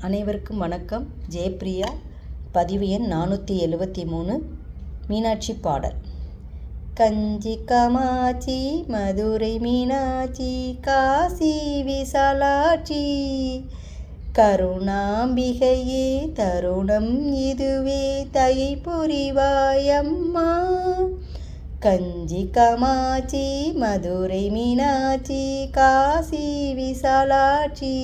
அனைவருக்கும் வணக்கம். ஜெயப்ரியா பதிவு எண் நானூற்றி எழுபத்தி மூணு மீனாட்சி பாடல். கஞ்சி கமாச்சி மதுரை மீனாட்சி காசி விசாலாட்சி. கருணாம்பிகையே தருணம் இதுவே தயை புரிவாயம்மா. கஞ்சி கமாச்சி மதுரை மீனாட்சி காசி விசாலாட்சி.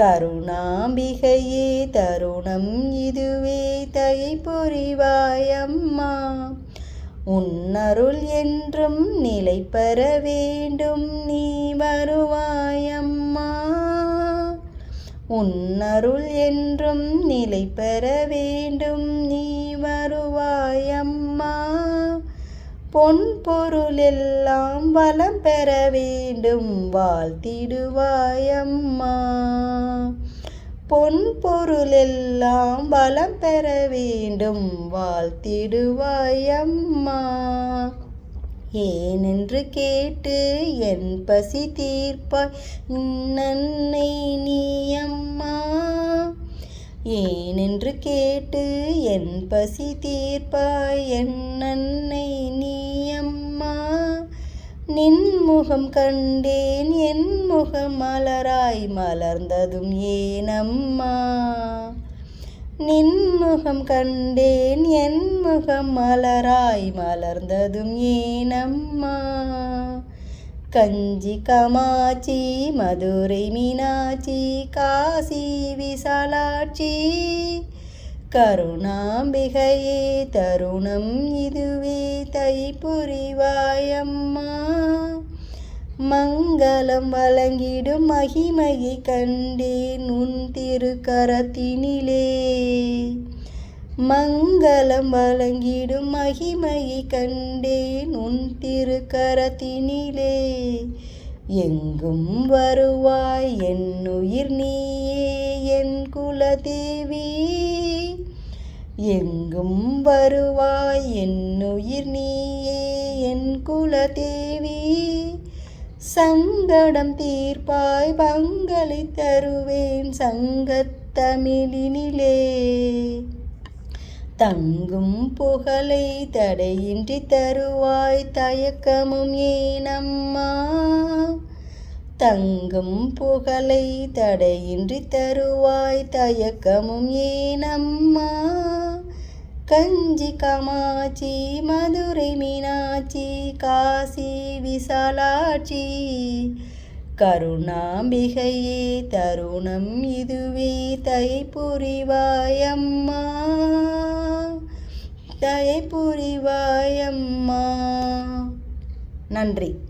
கருணாம்பிகையே தருணம் இதுவே. தயை புரிவாயம்மா உன்னருள் என்றும் நிலை பெற வேண்டும். நீ வருவாயம்மா உன்னருள் என்றும் நிலை பெற வேண்டும். நீ வருவாயம்மா பொன் பொருளெல்லாம் வளம் பெற வேண்டும். வாழ்த்திடுவாயம்மா. பொன் பொருளெல்லாம் வளம் பெற வேண்டும். வாழ்த்திடுவாயம்மா ஏனென்று கேட்டு என் பசி தீர்ப்பாய் நன்னை நீ அம்மா. ஏனென்று கேட்டு என் பசி தீர்ப்பாய் என் நன்னை நீ அம்மா. முகம் கண்டேன் என் முகம் மலராய் மலர்ந்ததும் ஏனம்மா. நின்முகம் கண்டேன் என் முகம் மலராய் மலர்ந்ததும் ஏனம்மா. கஞ்சி கமாச்சி மதுரை மீனாட்சி காசி விசாலாட்சி கருணாம்பிகையே தருணம் இதுவே தை புரிவாயம்மா மங்களம் வழங்கிடும் மகிமையை கண்டேன் உன் திருக்கரத்தினிலே. மங்களம் வழங்கிடும் மகிமையை கண்டேன் உன் திருக்கரத்தினிலே. எங்கும் வருவாய் என்னுயிர் நீயே என் குலதேவி. எங்கும் வருவாய் என்னுயிர் நீயே என் குலதேவி. சங்கடம் தீர்ப்பாய் பங்களை தருவேன் சங்கத்தமிழினிலே தங்கும் புகழை தடையின்றி தருவாய் தயக்கமும் ஏனம்மா தங்கும் புகழை தடையின்றி தருவாய் தயக்கமும் ஏனம்மா கஞ்சி கமாச்சி மதுரை மீனாட்சி காசி விசாலாட்சி. கருணாம்பிகையே தருணம் இதுவே தயை புரிவாயம்மா தயை புரிவாயம்மா நன்றி.